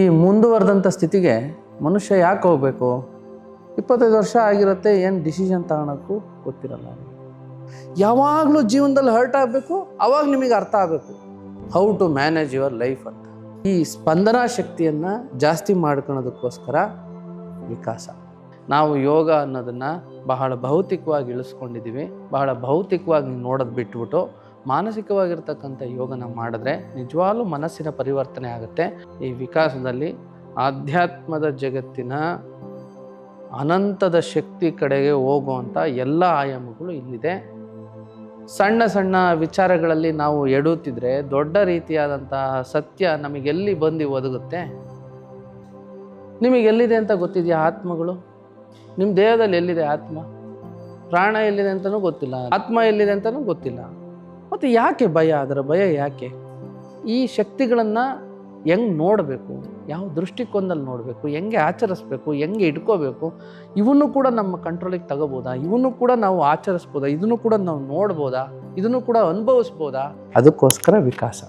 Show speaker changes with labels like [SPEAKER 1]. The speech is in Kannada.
[SPEAKER 1] ಈ ಮುಂದುವರೆದಂಥ ಸ್ಥಿತಿಗೆ ಮನುಷ್ಯ ಯಾಕೆ ಹೋಗಬೇಕು? ಇಪ್ಪತ್ತೈದು ವರ್ಷ ಆಗಿರುತ್ತೆ, ಏನು ಡಿಸಿಷನ್ ತಗೊಳಕ್ಕೂ ಗೊತ್ತಿರಲ್ಲ. ಯಾವಾಗಲೂ ಜೀವನದಲ್ಲಿ ಹರ್ಟ್ ಆಗಬೇಕು, ಅವಾಗ ನಿಮಗೆ ಅರ್ಥ ಆಗಬೇಕು. How to manage your life ಅಂತ. ಈ ಸ್ಪಂದನಾ ಶಕ್ತಿಯನ್ನು ಜಾಸ್ತಿ ಮಾಡ್ಕೊಳೋದಕ್ಕೋಸ್ಕರ ವಿಕಾಸ. ನಾವು ಯೋಗ ಅನ್ನೋದನ್ನು ಬಹಳ ಭೌತಿಕವಾಗಿ ಇಳಿಸ್ಕೊಂಡಿದ್ದೀವಿ ಬಹಳ ಭೌತಿಕವಾಗಿ ನೋಡೋದು ಬಿಟ್ಬಿಟ್ಟು ಮಾನಸಿಕವಾಗಿರ್ತಕ್ಕಂಥ ಯೋಗನ ಮಾಡಿದ್ರೆ ನಿಜವಾಗ್ಲೂ ಮನಸ್ಸಿನ ಪರಿವರ್ತನೆ ಆಗುತ್ತೆ. ಈ ವಿಕಾಸದಲ್ಲಿ ಆಧ್ಯಾತ್ಮದ ಜಗತ್ತಿನ ಅನಂತದ ಶಕ್ತಿ ಕಡೆಗೆ ಹೋಗುವಂಥ ಎಲ್ಲ ಆಯಾಮಗಳು ಇಲ್ಲಿದೆ. ಸಣ್ಣ ಸಣ್ಣ ವಿಚಾರಗಳಲ್ಲಿ ನಾವು ಎಡುತ್ತಿದ್ರೆ ದೊಡ್ಡ ರೀತಿಯಾದಂತಹ ಸತ್ಯ ನಮಗೆಲ್ಲಿ ಬಂದು ಒದಗುತ್ತೆ? ನಿಮಗೆ ಎಲ್ಲಿದೆ ಅಂತ ಗೊತ್ತಿದೆಯಾ ಆತ್ಮಗಳು? ನಿಮ್ಮ ದೇಹದಲ್ಲಿ ಎಲ್ಲಿದೆ ಆತ್ಮ? ಪ್ರಾಣ ಎಲ್ಲಿದೆ ಅಂತಲೂ ಗೊತ್ತಿಲ್ಲ. ಆತ್ಮ ಎಲ್ಲಿದೆ ಅಂತಲೂ ಗೊತ್ತಿಲ್ಲ. ಮತ್ತು ಯಾಕೆ ಭಯ? ಅದರ ಭಯ ಯಾಕೆ? ಈ ಶಕ್ತಿಗಳನ್ನು ಹೆಂಗೆ ನೋಡಬೇಕು? ಯಾವ ದೃಷ್ಟಿಕೋನದಲ್ಲಿ ನೋಡಬೇಕು? ಹೆಂಗೆ ಆಚರಿಸ್ಬೇಕು? ಹೆಂಗೆ ಇಟ್ಕೋಬೇಕು? ಇವನ್ನು ಕೂಡ ನಮ್ಮ ಕಂಟ್ರೋಲಿಗೆ ತಗೋಬೋದಾ? ಇವನ್ನು ಕೂಡ ನಾವು ಆಚರಿಸ್ಬೋದಾ? ಇದನ್ನು ಕೂಡ ನಾವು ನೋಡ್ಬೋದಾ? ಇದನ್ನು ಕೂಡ ಅನುಭವಿಸ್ಬೋದಾ? ಅದಕ್ಕೋಸ್ಕರ ವಿಕಾಸ.